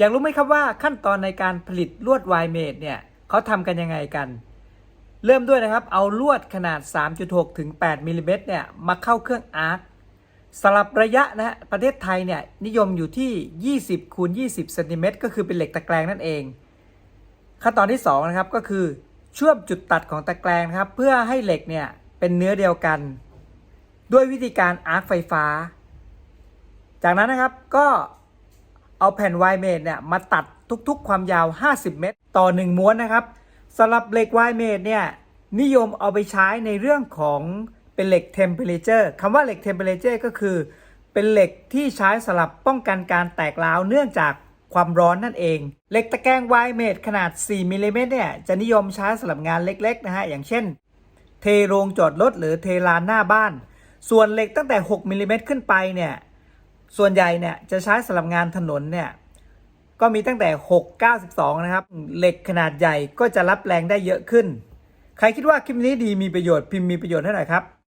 อยากรู้ไหมครับว่าขั้นตอนในการผลิตลวดไวเมดเนี่ยเขาทำกันยังไงกัน เริ่มด้วยนะครับ เอาลวดขนาด 3.6 ถึง 8มิลลิเมตรเนี่ยมาเข้าเครื่องอาร์คสลับระยะนะฮะประเทศไทยเนี่ยนิยมอยู่ที่ 20คูณ20เซนติเมตรก็คือเป็นเหล็กตะแกรงนั่นเอง ขั้นตอนที่2นะครับก็คือเชื่อมจุดตัดของตะแกรงนะครับ เพื่อให้เหล็กเนี่ยเป็นเนื้อเดียวกัน ด้วยวิธีการอาร์คไฟฟ้า จากนั้นนะครับก็ เอาแผ่นไวเมดเนี่ยมาตัดทุกๆ ความยาว 50 เมตร ต่อ 1 ม้วนนะครับสำหรับเหล็กไวเมดเนี่ยนิยมเอาไปใช้ในเรื่องของเป็นเหล็กเทมเพลเจอร์คำว่าเหล็กเทมเพลเจอร์ก็คือ เป็นเหล็กที่ใช้สำหรับป้องกันการแตกร้าวเนื่องจากความร้อนนั่นเอง เหล็กตะแกรงไวเมดขนาด 4มิลลิเมตรเนี่ยจะนิยมใช้สำหรับงานเล็กๆนะฮะอย่างเช่น เทโรงจอดรถหรือเทลานหน้าบ้าน ส่วนเหล็กตั้งแต่ 6มิลลิเมตรขึ้นไปเนี่ย ส่วนใหญ่เนี่ยจะใช้สำหรับงานถนนเนี่ยก็มีตั้งแต่ 6 92 นะครับ เหล็กขนาดใหญ่ก็จะรับแรงได้เยอะขึ้น ใครคิดว่าคลิปนี้ดีมีประโยชน์พิมพ์มีประโยชน์ให้หน่อยครับ